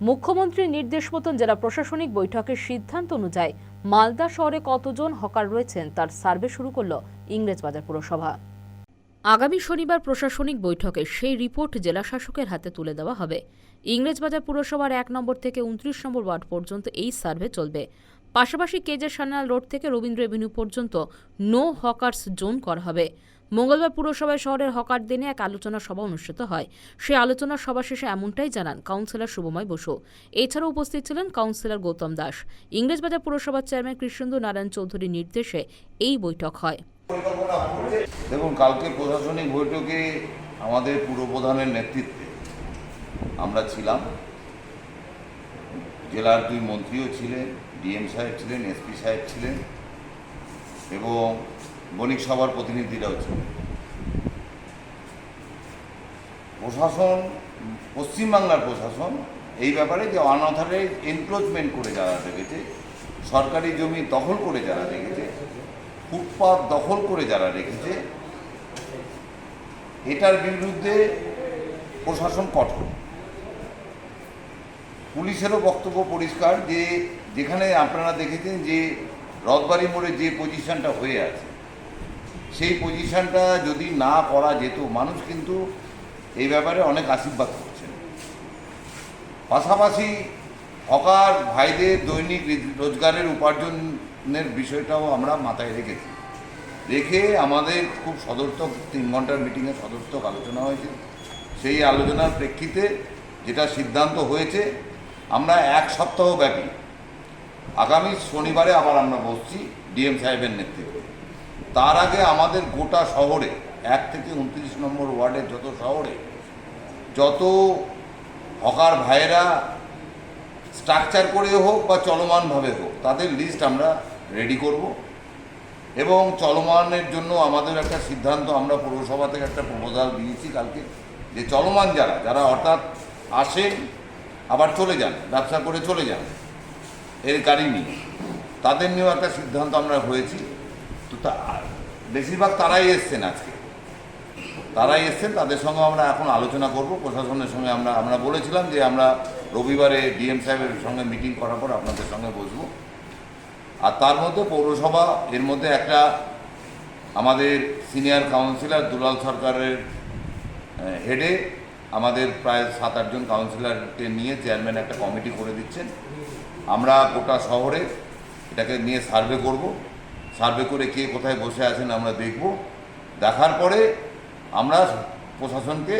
মুখ্যমন্ত্রীর নির্দেশ মতন জেলা প্রশাসনিক বৈঠকের সিদ্ধান্ত অনুযায়ী মালদা শহরে কতজন হকার রয়েছেন তার সার্ভে শুরু করল ইংরেজবাজার পুরসভা। আগামী শনিবার প্রশাসনিক বৈঠকে সেই রিপোর্ট জেলা শাসকের হাতে তুলে দেওয়া হবে। ইংরেজবাজার পুরসভার এক নম্বর থেকে উনত্রিশ নম্বর ওয়ার্ড পর্যন্ত এই সার্ভে চলবে। পাশাপাশি কেজের সান্যাল রোড থেকে রবীন্দ্র এভিনিউ পর্যন্ত নো হকার্স জোন করা হবে। মঙ্গলবার পুরসভায় শহরের হকার দিনে এক আলোচনা সভা অনুষ্ঠিত হয়। সেই আলোচনা সভা শেষে এমনটাই জানান কাউন্সিলর শুভময় বসু। এছাড়াও উপস্থিত ছিলেন কাউন্সিলর গৌতম দাস। ইংরেজবাজার পুরসভার চেয়ারম্যান কৃষ্ণেন্দু নারায়ণ চৌধুরীর নির্দেশে এই বৈঠক হয়। দেখুন, কালকে প্রশাসনিক বৈঠকে আমাদের পুরপ্রধানের নেতৃত্বে আমরা ছিলাম। জেলার দুই মন্ত্রীও ছিলেন, ডিএম সাহেব ছিলেন, এসপি সাহেব ছিলেন এবং বণিক সভার প্রতিনিধিরাও ছিলেন প্রশাসন, পশ্চিমবাংলার প্রশাসন, এই ব্যাপারে যে অনাথারে এনক্রোচমেন্ট করে যারা রেখেছে, সরকারি জমি দখল করে যারা রেখেছে, ফুটপাত দখল করে যারা রেখেছে, এটার বিরুদ্ধে প্রশাসন কঠোর। পুলিশেরও বক্তব্য পরিষ্কার যে, যেখানে আপনারা দেখেছেন যে রথবাড়ি মোড়ে যে পজিশনটা হয়ে আছে সেই পজিশনটা যদি না করা যেত, মানুষ কিন্তু এই ব্যাপারে অনেক আশীর্বাদ করছেন। পাশাপাশি হকার ভাইদের দৈনিক রোজগারের উপার্জনের বিষয়টাও আমরা মাথায় রেখেছি। রেখে আমাদের খুব সদর্থক, তিন ঘণ্টার মিটিংয়ে সদর্থক আলোচনা হয়েছে। সেই আলোচনার প্রেক্ষিতে যেটা সিদ্ধান্ত হয়েছে, আমরা এক সপ্তাহ ব্যাপী আগামী শনিবারে আবার আমরা বসছি ডিএম সাহেবের নেতৃত্বে। তার আগে আমাদের গোটা শহরে, এক থেকে উনত্রিশ নম্বর ওয়ার্ডের যত শহরে, যত হকার ভাইয়েরা স্ট্রাকচার করে হোক বা চলমানভাবে হোক, তাদের লিস্ট আমরা রেডি করব। এবং চলমানের জন্য আমাদের একটা সিদ্ধান্ত, আমরা পৌরসভা থেকে একটা প্রপোজাল দিয়েছি কালকে, যে চলমান যারা যারা অর্থাৎ আসেন, আবার চলে যান, ব্যবসা করে চলে যান, এর গাড়ি নিয়ে, তাদের নিয়েও একটা সিদ্ধান্ত আমরা হয়েছি। তো বেশিরভাগ তারাই এসছেন আজকে। তারাই এসছেন, তাদের সঙ্গে আমরা এখন আলোচনা করব। প্রশাসনের সঙ্গে আমরা আমরা বলেছিলাম যে আমরা রবিবারে ডিএম সাহেবের সঙ্গে মিটিং করার পর আপনাদের সঙ্গে বসবো। আর তার মধ্যে পৌরসভা, এর মধ্যে একটা আমাদের সিনিয়র কাউন্সিলর দুলাল সরকারের হেডে আমাদের প্রায় সাত আটজন কাউন্সিলরকে নিয়ে চেয়ারম্যান একটা কমিটি করে দিচ্ছেন। আমরা গোটা শহরে এটাকে নিয়ে সার্ভে করব। সার্ভে করে কে কোথায় বসে আছেন আমরা দেখব। দেখার পরে আমরা প্রশাসনকে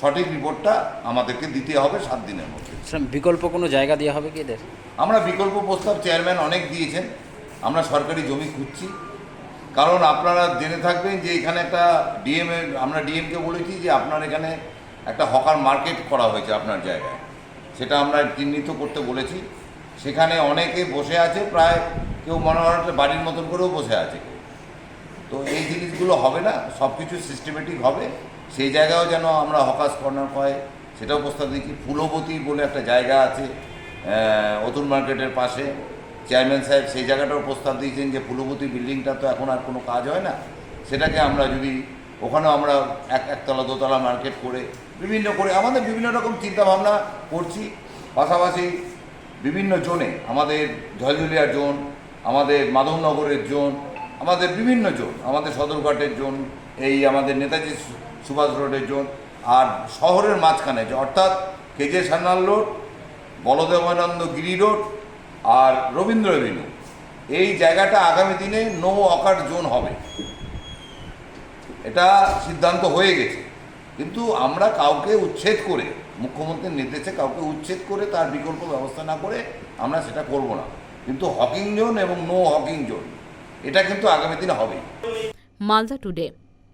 সঠিক রিপোর্টটা আমাদেরকে দিতে হবে সাত দিনের মধ্যে। বিকল্প কোনো জায়গা দেওয়া হবে কি এদের? আমরা বিকল্প প্রস্তাব চেয়ারম্যান অনেক দিয়েছেন। আমরা সরকারি জমি খুঁজছি। কারণ আপনারা জেনে থাকবেন যে এখানে একটা ডিএম আমরা ডিএমকে বলেছি যে আপনার এখানে একটা হকার মার্কেট করা হয়েছে আপনার জায়গায়। সেটা আমরা চিহ্নিত করতে বলেছি। সেখানে অনেকে বসে আছে প্রায় কেউ মনে একটা বাড়ির মতন করেও বসে আছে। তো এই জিনিসগুলো হবে না সব কিছু সিস্টেমেটিক হবে। সেই জায়গাও যেন আমরা হকার্স কর্নার পাই, সেটাও প্রস্তাব দিচ্ছি। ফুলবতী বলে একটা জায়গা আছে অতুল মার্কেটের পাশে। চেয়ারম্যান সাহেব সেই জায়গাটাও প্রস্তাব দিয়েছেন যে ফুলবতী বিল্ডিংটা তো এখন আর কোনো কাজ হয় না। সেটাকে আমরা যদি ওখানেও আমরা এক, একতলা, দোতলা মার্কেট করে বিভিন্ন করে আমাদের বিভিন্ন রকম চিন্তাভাবনা করছি। পাশাপাশি বিভিন্ন জোনে আমাদের ঝলঝলিয়ার জোন আমাদের মাধবনগরের জোন, আমাদের বিভিন্ন জোন, আমাদের সদরঘাটের জোন, এই আমাদের নেতাজি সুভাষ রোডের জোন, আর শহরের মাঝখানে অর্থাৎ K J Sanyal road, Baldevananda Giri road, আর রবীন্দ্র এভিনিউ এই জায়গাটা আগামী দিনে নো অকার জোন হবে। এটা সিদ্ধান্ত হয়ে গেছে। কিন্তু আমরা কাউকে উচ্ছেদ করে, মুখ্যমন্ত্রীর নির্দেশে কাউকে উচ্ছেদ করে তার বিকল্প ব্যবস্থা না করে আমরা সেটা করব না। কিন্তু হকিং জোন এবং নো হকিং জোন এটা কিন্তু আগামী দিনে হবে মালদা টুডে